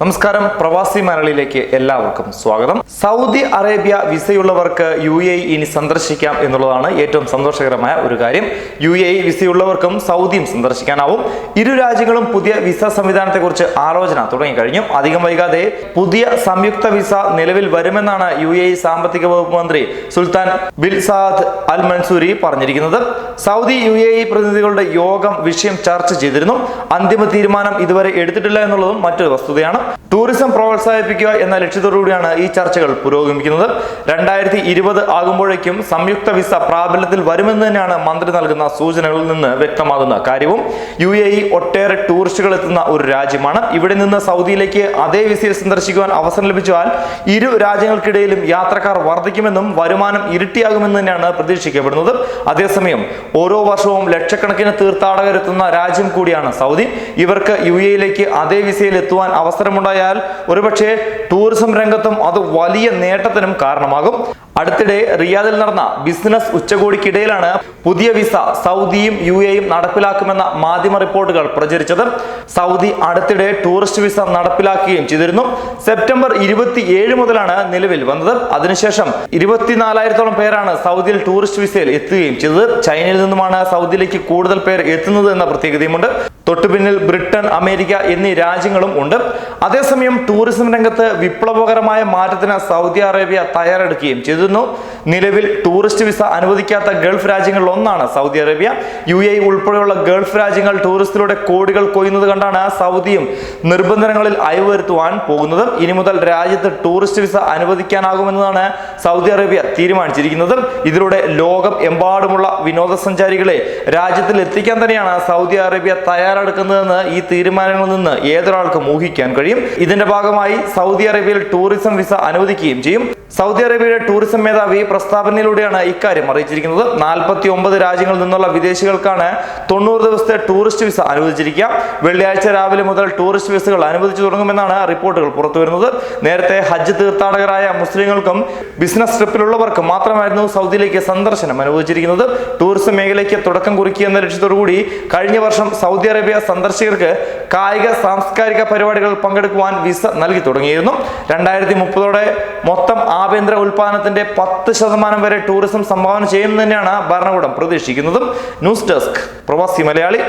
നമസ്കാരം. പ്രവാസി മലയാളിയിലേക്ക് എല്ലാവർക്കും സ്വാഗതം. സൗദി അറേബ്യ വിസയുള്ളവർക്ക് യു എ ഇനി സന്ദർശിക്കാം എന്നുള്ളതാണ് ഏറ്റവും സന്തോഷകരമായ ഒരു കാര്യം. യു എ വിസയുള്ളവർക്കും സൗദിയും സന്ദർശിക്കാനാവും. ഇരു രാജ്യങ്ങളും പുതിയ വിസ സംവിധാനത്തെക്കുറിച്ച് ആലോചന തുടങ്ങിക്കഴിഞ്ഞു അധികം വൈകാതെ പുതിയ സംയുക്ത വിസ നിലവിൽ വരുമെന്നാണ് യു എ സാമ്പത്തിക വകുപ്പ് മന്ത്രി Sultan bin Saad Al Mansoori പറഞ്ഞിരിക്കുന്നത്. സൗദി യു എ പ്രതിനിധികളുടെ യോഗം വിഷയം ചർച്ച ചെയ്തിരുന്നു. അന്തിമ തീരുമാനം ഇതുവരെ എടുത്തിട്ടില്ല എന്നുള്ളതും മറ്റൊരു വസ്തുതയാണ്. ടൂറിസം പ്രോത്സാഹിപ്പിക്കുക എന്ന ലക്ഷ്യത്തോടുകൂടിയാണ് ഈ ചർച്ചകൾ പുരോഗമിക്കുന്നത്. രണ്ടായിരത്തി ഇരുപത് ആകുമ്പോഴേക്കും സംയുക്ത വിസ പ്രാബല്യത്തിൽ വരുമെന്ന് തന്നെയാണ് മന്ത്രി നൽകുന്ന സൂചനകളിൽ നിന്ന് വ്യക്തമാകുന്ന കാര്യവും. യു എ ഇ ഒട്ടേറെ ടൂറിസ്റ്റുകൾ എത്തുന്ന ഒരു രാജ്യമാണ്. ഇവിടെ നിന്ന് സൗദിയിലേക്ക് അതേ വിസയിൽ സന്ദർശിക്കുവാൻ അവസരം ലഭിച്ചാൽ ഇരു രാജ്യങ്ങൾക്കിടയിലും യാത്രക്കാർ വർദ്ധിക്കുമെന്നും വരുമാനം ഇരട്ടിയാകുമെന്ന് തന്നെയാണ് പ്രതീക്ഷിക്കപ്പെടുന്നത്. അതേസമയം ഓരോ വർഷവും ലക്ഷക്കണക്കിന് തീർത്ഥാടകരെത്തുന്ന രാജ്യം കൂടിയാണ് സൗദി. ഇവർക്ക് യു എയിലേക്ക് അതേ വിസയിൽ എത്തുവാൻ അവസരമുണ്ടായാൽ ഒരുപക്ഷെ ടൂറിസം രംഗത്തും അത് വലിയ നേട്ടത്തിനും കാരണമാകും. അടുത്തിടെ റിയാദിൽ നടന്ന ബിസിനസ് ഉച്ചകോടിക്കിടയിലാണ് പുതിയ വിസ സൗദിയും യു എയും നടപ്പിലാക്കുമെന്ന മാധ്യമ റിപ്പോർട്ടുകൾ പ്രചരിച്ചത്. സൗദി അടുത്തിടെ ടൂറിസ്റ്റ് വിസ നടപ്പിലാക്കുകയും ചെയ്തിരുന്നു. സെപ്റ്റംബർ ഇരുപത്തിയേഴ് മുതലാണ് നിലവിൽ വന്നത്. അതിനുശേഷം ഇരുപത്തിനാലായിരത്തോളം പേരാണ് സൗദിയിൽ ടൂറിസ്റ്റ് വിസയിൽ എത്തുകയും ചെയ്തത്. ചൈനയിൽ നിന്നുമാണ് സൗദിയിലേക്ക് കൂടുതൽ പേർ എത്തുന്നത് എന്ന പ്രത്യേകതയുമുണ്ട്. തൊട്ടുപിന്നിൽ ബ്രിട്ടൻ അമേരിക്ക എന്നീ രാജ്യങ്ങളും ഉണ്ട്. അതേസമയം ടൂറിസം രംഗത്ത് വിപ്ലവകരമായ മാറ്റത്തിന് സൗദി അറേബ്യ തയ്യാറെടുക്കുകയും ചെയ്തിരുന്നു നിലവിൽ ടൂറിസ്റ്റ് വിസ അനുവദിക്കാത്ത ഗൾഫ് രാജ്യങ്ങളിൽ ഒന്നാണ് സൗദി അറേബ്യ. യു എ ഉൾപ്പെടെയുള്ള ഗൾഫ് രാജ്യങ്ങൾ ടൂറിസ്റ്റിലൂടെ കോടികൾ കൊയ്യുന്നത് കണ്ടാണ് സൗദിയും നിർബന്ധനങ്ങളിൽ അയവ് വരുത്തുവാൻ പോകുന്നത്. ഇനി മുതൽ രാജ്യത്ത് ടൂറിസ്റ്റ് വിസ അനുവദിക്കാനാകുമെന്നതാണ് സൗദി അറേബ്യ തീരുമാനിച്ചിരിക്കുന്നത്. ഇതിലൂടെ ലോകം എമ്പാടുമുള്ള വിനോദസഞ്ചാരികളെ രാജ്യത്തിൽ എത്തിക്കാൻ തന്നെയാണ് സൗദി അറേബ്യ തയ്യാറെടുക്കുന്നതെന്ന് ഈ തീരുമാനങ്ങളിൽ നിന്ന് ഏതൊരാൾക്കും ഊഹിക്കാൻ കഴിയും. ഇതിന്റെ ഭാഗമായി സൗദി അറേബ്യയിൽ ടൂറിസം വിസ അനുവദിക്കുകയും ചെയ്യും. സൗദി അറേബ്യയുടെ ടൂറിസം മേധാവി പ്രസ്താവനയിലൂടെയാണ് ഇക്കാര്യം അറിയിച്ചിരിക്കുന്നത്. നാൽപ്പത്തി ഒമ്പത് രാജ്യങ്ങളിൽ നിന്നുള്ള വിദേശികൾക്കാണ് തൊണ്ണൂറ് ദിവസത്തെ ടൂറിസ്റ്റ് വിസ അനുവദിച്ചിരിക്കുക. വെള്ളിയാഴ്ച രാവിലെ മുതൽ ടൂറിസ്റ്റ് വിസകൾ അനുവദിച്ചു തുടങ്ങുമെന്നാണ് റിപ്പോർട്ടുകൾ പുറത്തുവരുന്നത് നേരത്തെ ഹജ്ജ് തീർത്ഥാടകരായ മുസ്ലിങ്ങൾക്കും ബിസിനസ് ട്രിപ്പിലുള്ളവർക്കും മാത്രമായിരുന്നു സൗദിയിലേക്ക് സന്ദർശനം അനുവദിച്ചിരിക്കുന്നത്. ടൂറിസം മേഖലയ്ക്ക് തുടക്കം കുറിക്കുക എന്ന ലക്ഷ്യത്തോടുകൂടി കഴിഞ്ഞ വർഷം സൗദി അറേബ്യ സന്ദർശകർക്ക് കായിക സാംസ്കാരിക പരിപാടികൾ പങ്കെടുക്കുവാൻ വിസ നൽകി തുടങ്ങിയിരുന്നു. രണ്ടായിരത്തി മുപ്പതോടെ മൊത്തം ആഭ്യന്തര ഉൽപാദനത്തിന്റെ പത്ത് ശതമാനം വരെ ടൂറിസം സംഭാവന ചെയ്യുമെന്ന് തന്നെയാണ് ഭരണകൂടം പ്രതീക്ഷിക്കുന്നതും. ന്യൂസ് ഡെസ്ക് പ്രവാസി മലയാളി.